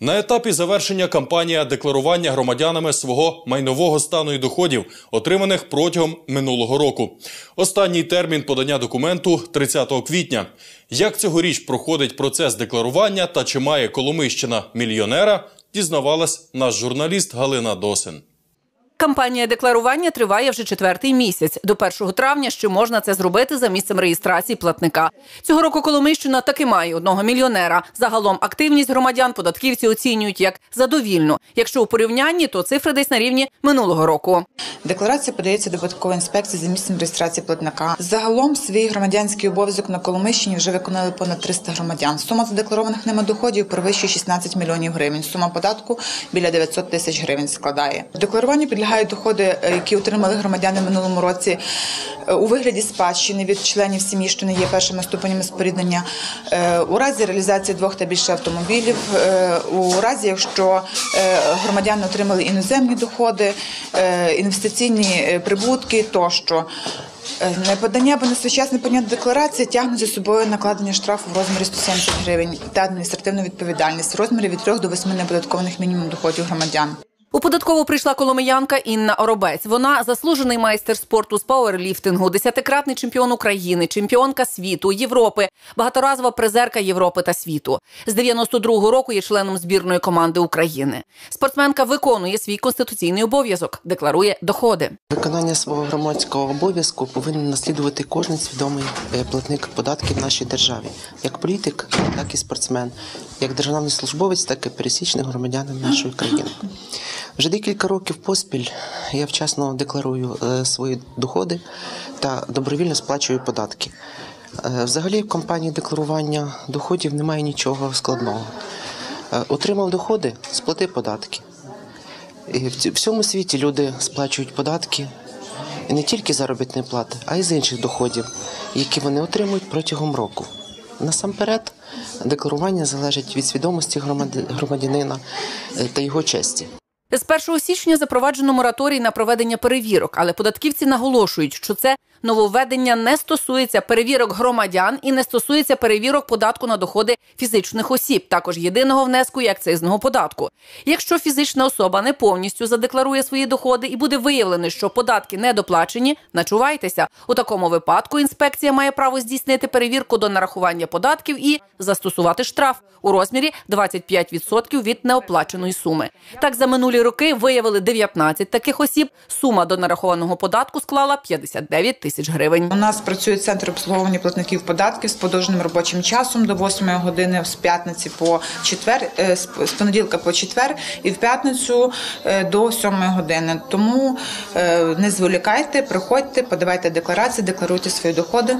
На етапі завершення кампанія декларування громадянами свого майнового стану і доходів, отриманих протягом минулого року. Останній термін подання документу 30 квітня. Як цьогоріч проходить процес декларування та чи має Коломийщина мільйонера, дізнавалась наш журналіст Галина Досин. Кампанія декларування триває вже четвертий місяць. До 1 травня ще можна це зробити за місцем реєстрації платника. Цього року Коломийщина таки має одного мільйонера. Загалом активність громадян податківці оцінюють як задовільну. Якщо у порівнянні, то цифри десь на рівні минулого року. Декларація подається до податкової інспекції за місцем реєстрації платника. Загалом свій громадянський обов'язок на Коломищині вже виконали понад 300 громадян. Сума задекларованих ними доходів перевищує 16 мільйонів гривень. Сума податку біля 900 тисяч гривень складає. Декларування підлягає підлягають доходи, е, які отримали громадяни минулому році е, у вигляді спадщини від членів сім'ї, що не є першими ступенями споріднення, е, у разі реалізації двох та більше автомобілів, у разі якщо громадяни отримали іноземні доходи, інвестиційні прибутки тощо. Неподання або несвоєчасне подання декларації тягне за собою накладення штрафу в розмірі 170 гривень та адміністративну відповідальність в розмірі від 3 до 8 неподаткованих мінімум доходів громадян. У податкову прийшла коломиянка Інна Оробець. Вона заслужений майстер спорту з пауерліфтингу, десятикратний чемпіон України, чемпіонка світу, Європи, багаторазова призерка Європи та світу. З 92-го року є членом збірної команди України. Спортсменка виконує свій конституційний обов'язок, декларує доходи. Виконання свого громадського обов'язку повинен наслідувати кожен свідомий е, платник податків в нашій державі, як політик, так і спортсмен, як державний службовець, так і пересічний громадянин нашої країни. Вже декілька років поспіль я вчасно декларую е, свої доходи та добровільно сплачую податки. Е, взагалі, в компанії декларування доходів немає нічого складного. Е, отримав доходи, сплати податки. І В всьому світі люди сплачують податки і не тільки заробітні плати, а й з інших доходів, які вони отримують протягом року. Насамперед, декларування залежить від свідомості громадянина та його честі. З 1 січня запроваджено мораторій на проведення перевірок, але податківці наголошують, що це нововведення не стосується перевірок громадян і не стосується перевірок податку на доходи фізичних осіб, також єдиного внеску і акцизного податку. Якщо фізична особа не повністю задекларує свої доходи і буде виявлено, що податки не доплачені, начувайтеся. У такому випадку інспекція має право здійснити перевірку до нарахування податків і застосувати штраф у розмірі 25% від неоплаченої суми. Так за минулі роки виявили 19 таких осіб. Сума до нарахованого податку склала 59 тисяч гривень. У нас працює центр обслуговування платників податків з подовженим робочим часом до 8 години з п'ятниці по четвер, е, з понеділка по четвер, і в п'ятницю е, до 7 години. Тому е, не зволікайте, приходьте, подавайте декларації, декларуйте свої доходи.